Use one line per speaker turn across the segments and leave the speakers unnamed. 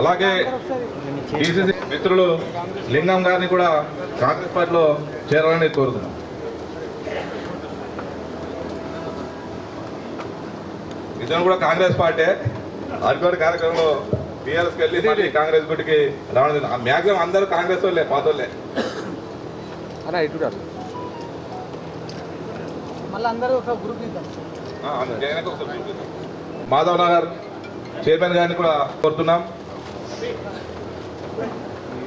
అలాగే డిసిసి మిత్రులు లింగం గారిని కూడా కాంగ్రెస్ పార్టీలో చేరాలని కోరుతున్నాం. ఇతను కూడా కాంగ్రెస్ పార్టీ అనుకోని కార్యక్రమంలో టీఆర్ఎస్కి వెళ్ళి కాంగ్రెస్ గుడికి రావడం మ్యాక్సిమం అందరూ కాంగ్రెస్ వాళ్ళే పాత వాళ్ళే.
అలా ఇటు
మాధవ్ నగర్ చైర్మన్ గారిని కూడా కోరుతున్నాం.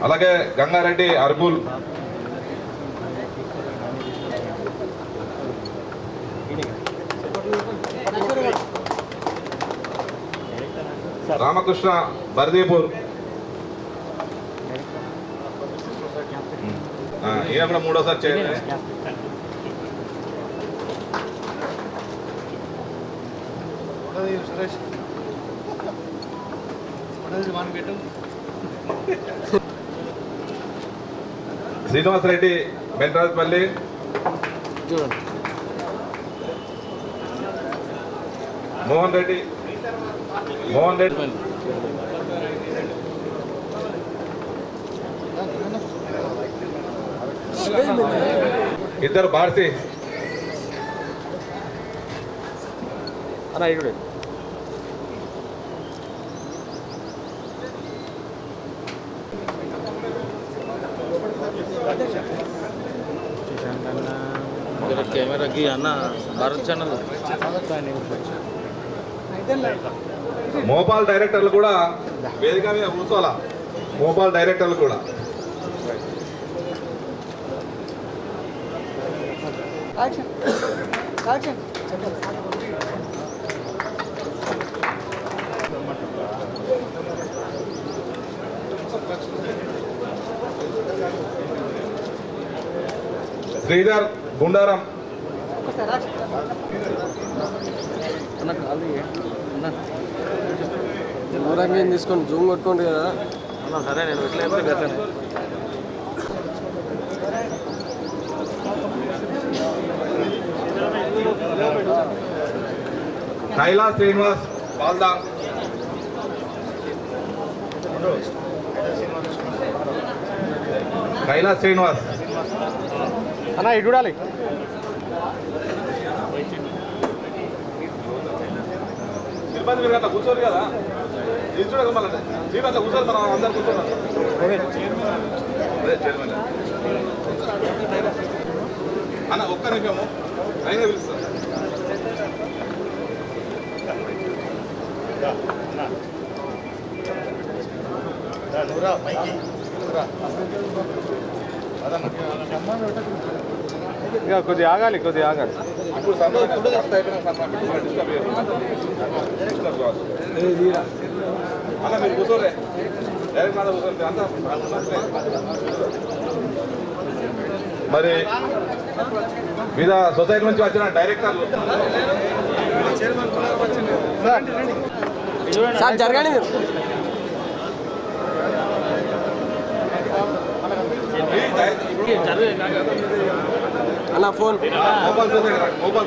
అలాగే గంగారెడ్డి అర్బుల్. రామకృష్ణ బర్దీపూర్ ఆ, ఈయన కూడా మూడోసారి చైర్మన్.
సురేష్. వన్ పెట్టు
శ్రీనివాసరెడ్డి బెంటరాజపల్లి
చూడండి.
మోహన్ రెడ్డి మోహన్ రెడ్డి ఇద్దరు భారతి
అన్న ఇటు
కెమెరాకి అన్న భారత్ ఛానల్.
మోపాల్ డైరెక్టర్లు కూడా వేదిక మీద కూర్చోాలా మోపాల్ డైరెక్టర్లు కూడా.
Action action
Sridhar Gundaram.
దూరంగా ఏం తీసుకోండి జూమ్ కొట్టుకోండి కదా.
అన్న సరే నేను పెట్టలేదు
కైలాస్ శ్రీనివాస్ పాల్దాంగ్ కైలాస్ శ్రీనివాస్.
అన్న ఇటు చూడాలి.
తిరుపతి మీరు అట్లా కూర్చోరు కదా. ఇది చూడక మళ్ళీ. శ్రీనివాస కూర్చోరు మనం అందరు కూర్చోరు చైర్మన్. అన్న ఒక్క నిమిషము. లైన్గా పిలుస్తాను
ఇక కొద్దిగా ఆగాలి కొద్దిగా ఆగాలి.
ఇప్పుడు అన్న మీరు కూర్చోలే డైరెక్ట్ కూర్చోండి అంతా మరి వివిధ సొసైటీ నుంచి వచ్చిన డైరెక్టర్లు.
సార్ జరగండి మీరు
ఇప్పుడు